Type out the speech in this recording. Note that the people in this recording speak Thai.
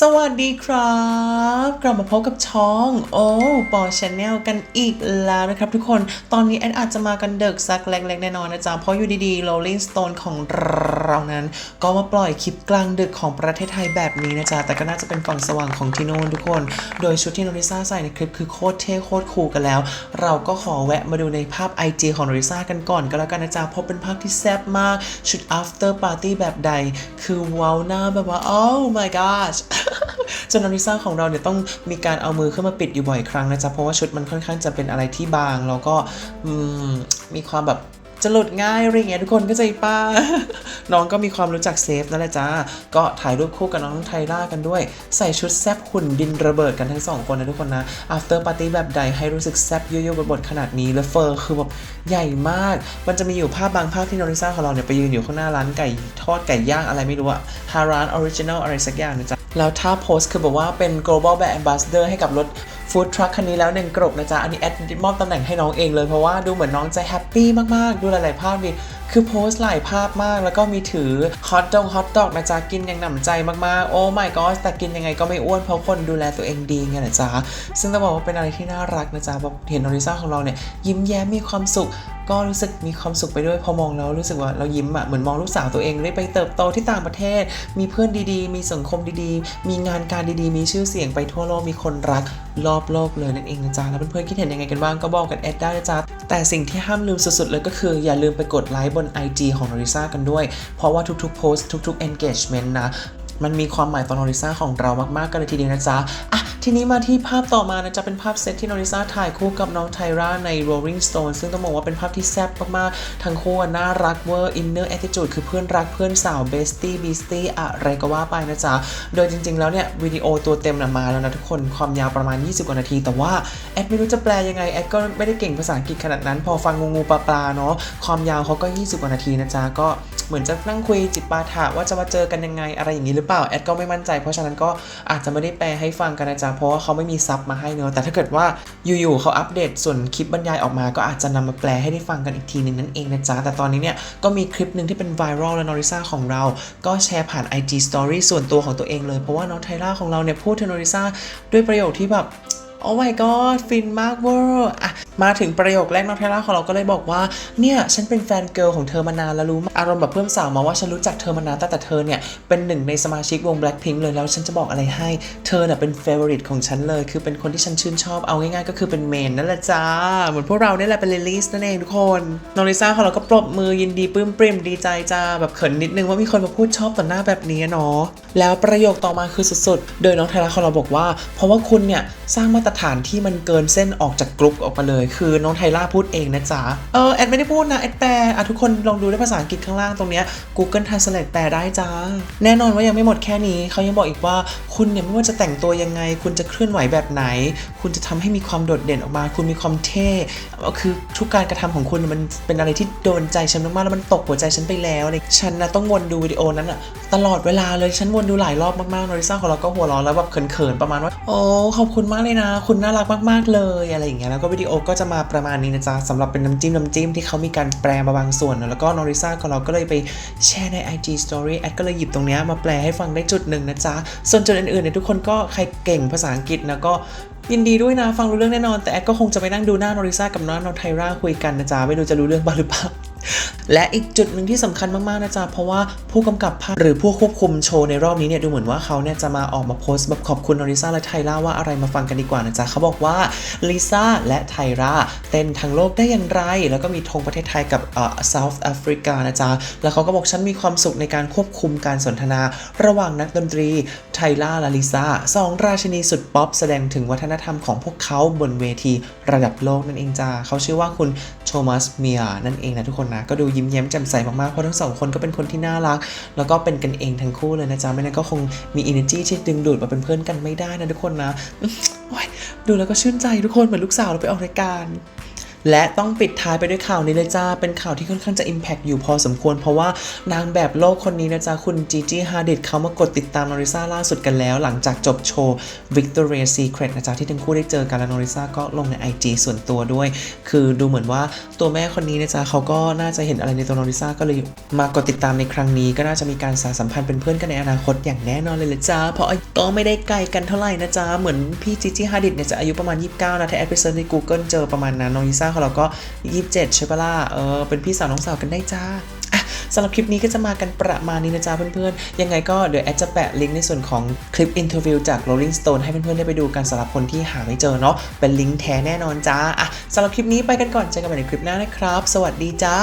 สวัสดีครับ กลับมาพบกับช่องโอ้ปอชาแนลกันอีกแล้วนะครับทุกคนตอนนี้แอนอาจจะมากันเดึกสักเล็กๆแน่นอนนะจ๊ะ เพราะอยู่ดีๆ Rolling Stone ของเรานั้น ก็มาปล่อยคลิปกลางดึกของประเทศไทยแบบนี้นะจ๊ะ แต่ก็น่าจะเป็นฝั่งสว่างของที่โน่นทุกคน โดยชุดที่โนริซ่าใส่ในคลิปคือโคตรเท่โคตรคูลกันแล้ว เราก็ขอแวะมาดูในภาพ IG ของโนริซ่ากันก่อนก็แล้วกันนะจ๊ะเพราะเป็นภาพที่แซ่บมากชุด after party แบบใด คือว้าวหน้าแบบว่า oh my gosh จนอลิซ่าของเราเนี่ยต้องมีการเอามือขึ้นมาปิดอยู่บ่อยครั้งนะจ๊ะเพราะว่าชุดมันค่อนข้างจะเป็นอะไรที่บาง แล้วก็มีความแบบ จะหลุดง่ายอะไรเงี้ยทุกคนก็ใจป้า น้องก็มีความรู้จักเซฟนั่นแหละจ้าก็ถ่ายรูปคู่กับน้องไทร่ากันด้วย ใส่ชุดแซบหุ่นดินระเบิดกันทั้งสองคนนะทุกคนนะ after party แบบใดให้รู้สึกแซบเยอะๆบนๆขนาดนี้แล้วเฟอร์คือแบบใหญ่มาก มันจะมีอยู่ภาพบางภาพที่นอริซ่าของเราเนี่ยไปยืนอยู่ข้างหน้าร้านไก่ทอดไก่ย่างอะไรไม่รู้อะฮาร้านออริจินัลอะไรสักอย่างนะจ๊ะแล้วถ้าโพสคือบอกว่าเป็น global brand ambassador ให้กับรถ ฟู้ดทรัคคันนี้แล้วหนึ่งกรบนะจ๊ะ อันนี้แอดมอบตำแหน่งให้น้องเองเลยเพราะว่าดูเหมือนน้องจะแฮปปี้มากๆ ดูหลายๆภาพดี คือโพสต์หลายภาพมาก แล้วก็มีถือฮอทดองฮอทดอกนะจ๊ะกินอย่างหนำใจมากๆ โอ้ my god แต่กินยังไงก็ไม่อ้วนเพราะคนดูแลตัวเองดีไงนะจ๊ะ ซึ่งต้องบอกว่าเป็นอะไรที่น่ารักนะจ๊ะแบบเห็นนอริซ่าของเราเนี่ยยิ้มแย้มมีความสุขก็รู้สึกมีความสุขไปด้วยพอมองแล้วรู้สึกว่าเรายิ้มอะเหมือนมองลูกสาวตัวเองได้ไปเติบโตที่ต่างประเทศ มีเพื่อนดีๆ มีสังคมดีๆ มีงานการดีๆ มีชื่อเสียงไปทั่วโลกมีคนรักรอบโลกเลยนั่นเองนะจ๊ะแล้วเพื่อนๆคิดเห็นยังไงกันบ้างก็บอกกันแอดได้นะจ๊ะแต่สิ่งที่ห้ามลืมสุดๆเลยก็คืออย่าลืมไปกดไลค์บน IG ของนริซ่ากันด้วย เพราะว่าทุกๆโพสต์ทุกๆ engagement นะ มันมีความหมายต่อนอริซ่าของเรามากๆกันเลยทีเดียวนะจ๊ะอะทีนี้มาที่ภาพต่อมานะจ๊ะเป็นภาพเซตที่นอริซ่าถ่ายคู่กับน้องไทราใน Rolling Stone ซึ่งต้องบอกว่าเป็นภาพที่แซ่บมากๆ ทั้งคู่น่ารักเวอร์ inner attitude คือเพื่อนรักเพื่อนสาว bestie beastie อะไรก็ว่าไปนะจ๊ะ โดยจริงๆ แล้วเนี่ยวิดีโอตัวเต็มนะมาแล้วนะทุกคนความยาวประมาณ 20 กว่านาที แต่ว่าแอดไม่รู้จะแปลยังไงแอดก็ไม่ได้เก่งภาษาอังกฤษขนาดนั้น พอฟังงูงูปลาปลาเนาะความยาวเขาก็ 20 กว่านาทีนะจ๊ะก็ เหมือนจะนั่งคุยจิตปาถะว่าจะมาเจอกันยังไงอะไรอย่างนี้หรือเปล่าแอดก็ไม่มั่นใจ เพราะฉะนั้นก็อาจจะไม่ได้แปลให้ฟังกันนะจ๊ะเพราะว่าเขาไม่มีซับมาให้เนอะแต่ถ้าเกิดว่าอยู่ๆเขาอัปเดตส่วนคลิปบรรยายออกมาก็อาจจะนำมาแปลให้ได้ฟังกันอีกทีหนึงนั่นเองนะจ๊ะแต่ตอนนี้เนี่ยก็มีคลิปหนึ่งที่เป็นไวรัลและนอริซ่าของเรา ก็แชร์ผ่าน IG Story ส่วนตัวของตัวเองเลยเพราะว่าน้องไทล่าของเราเนี่ยพูดถึงนอริซ่าด้วยประโยคที่แบบโอ้ my god ฟินมากเวอร์อะ มาถึงประโยคแรกน้องเทล่าของเราก็เลยบอกว่าเนี่ยฉันเป็นแฟนเกิร์ลของเธอมานานแล้วรู้อารมณ์แบบเพื่อนสาวมาว่าฉันรู้จักเธอมานานตั้งแต่เธอเนี่ยเป็นหนึ่งในสมาชิกวง Blackpink เลยแล้วฉันจะบอกอะไรให้เธอเนี่ยเป็นเฟเวอริตของฉันเลย คือเป็นคนที่ฉันชื่นชอบเอาง่ายๆ ก็คือเป็นเมนนั่นแหละจ้า เหมือนพวกเราเนี่ยแหละเป็นลิลิสนั่นเองทุกคนน้องลิซ่าของเราก็ปรบมือยินดีปลื้มปริ่มดีใจจ้าแบบเขินนิดนึงว่ามีคนมาพูดชอบต่อหน้าแบบนี้เนาะแล้วประโยคต่อมาคือสุดๆ โดยน้องไทยรัฐของเราบอกว่า เพราะว่าคุณเนี่ยสร้างมาตรฐานที่มันเกินเส้นออกจากกรุ๊ปออกมาเลยคือน้องไทล่าพูดเองนะจ๊ะ เออแอดไม่ได้พูดนะแอดแปลอะทุกคนลองดูด้วยภาษาอังกฤษข้างล่างตรงเนี้ย Google Translate แปลได้จ้า แน่นอนว่ายังไม่หมดแค่นี้เขายังบอกอีกว่าคุณเนี่ยไม่ว่าจะแต่งตัวยังไง คุณจะเคลื่อนไหวแบบไหน คุณจะทำให้มีความโดดเด่นออกมา คุณมีความเท่คือทุกการกระทำของคุณมันเป็นอะไรที่โดนใจฉันมากๆแล้วมันตกหัวใจฉันไปแล้วเลยฉันนะต้องวนดูวิดีโอนั้นอะ ตลอดเวลาเลยฉันวนดูหลายรอบมากๆนอริซ่าของเราก็หัวเราะแล้วแบบเขินๆประมาณว่าโอ้ขอบคุณมากเลยนะ คุณน่ารักมากๆเลยอะไรอย่างเงี้ยแล้วก็วิดีโอก็จะมาประมาณนี้นะจ๊ะสำหรับเป็นน้ำจิ้มน้ำจิ้มที่เขามีการแปลมาบางส่วนแล้วก็นอริซ่าของเราก็เลยไปแชร์ใน IG Story แอดก็เลยหยิบตรงเนี้ยมาแปลให้ฟังได้จุดหนึ่งนะจ๊ะส่วนจุดอื่นๆเนี่ยทุกคนก็ใครเก่งภาษาอังกฤษนะก็ยินดีด้วยนะฟังรู้เรื่องแน่นอน แต่แอดก็คงจะไปนั่งดูหน้านอริซ่ากับน้องนอไทราคุยกันนะจ๊ะไม่รู้จะรู้เรื่องบ้างหรือเปล่า และอีกจุดหนึ่งที่สำคัญมากๆนะจ๊ะ เพราะว่าผู้กำกับภาพหรือผู้ควบคุมโชว์ในรอบนี้เนี่ยดูเหมือนว่าเขาเนี่ยจะมาออกมาโพสต์แบบขอบคุณนอริซ่าและไทร่าว่าอะไรมาฟังกันดีกว่านะจ๊ะเขาบอกว่าลิซ่าและไทร่าเต้นทั้งโลกได้อย่างไร แล้วก็มีธงประเทศไทยกับเอ่อ South Africa นะจ๊ะ แล้วเขาก็บอกฉันมีความสุขในการควบคุมการสนทนา ระหว่างนักดนตรีไทร่าและลิซ่าสองราชินีสุดป๊อปแสดงถึงวัฒนธรรมของพวกเขาบนเวทีระดับโลกนั่นเองจ้าเขาชื่อว่าคุณโทมัสเมียนั่นเองนะทุกคนนะ ก็ดูยิ้มแย้มแจ่มใสมากๆ เพราะทั้งสองคนก็เป็นคนที่น่ารัก แล้วก็เป็นกันเองทั้งคู่เลยนะจ๊ะ ไม่นั้นก็คงมี energy ที่ดึงดูดมาเป็นเพื่อนกันไม่ได้นะทุกคนนะดูแล้วก็ชื่นใจทุกคนเหมือนลูกสาวเราไปออกรายการ และต้องปิดท้ายไปด้วยข่าวนี้เลยจ้า เป็นข่าวที่ค่อนข้างจะ Impact อยู่พอสมควร เพราะว่านางแบบโลกคนนี้นะจ๊ะ คุณจีจี้ฮาดิดเขามากดติดตามนอริซาล่าสุดกันแล้ว หลังจากจบโชว์ Victoria Secret นะจ๊ะ ที่ทั้งคู่ได้เจอกัน และนอริซาก็ลงใน IG ส่วนตัวด้วย คือดูเหมือนว่าตัวแม่คนนี้นะจ๊ะเขาก็น่าจะเห็นอะไรในตัวนอริซาก็เลยมากดติดตามในครั้งนี้ ก็น่าจะมีการสานสัมพันธ์เป็นเพื่อนกันในอนาคตอย่างแน่นอนเลยละจ้าเพราะก็ไม่ได้ไกลกันเท่าไหร่นะจ๊ะเหมือนพี่จีจี้ฮาดิดเนี่ยจะอายุประมาณ 29นะถ้าแอดไปเซิร์ชใน Google เจอประมาณนั้นนอริซาของเราก็ 27 ใช่ปะล่ะเออเป็นพี่สาวน้องสาวกันได้จ้าอะสำหรับคลิปนี้ก็จะมากันประมาณนี้นะจ๊ะเพื่อนๆ ยังไงก็เดี๋ยวแอดจะแปะลิงก์ในส่วนของคลิปอินเทอร์วิวจาก Rolling Stone ให้เพื่อนๆ ได้ไปดูกันสำหรับคนที่หาไม่เจอเนาะเป็นลิงก์แท้แน่นอนจ้าอะสำหรับคลิปนี้ไปกันก่อนเจอกันใหม่ในคลิปหน้านะครับ สวัสดีจ้า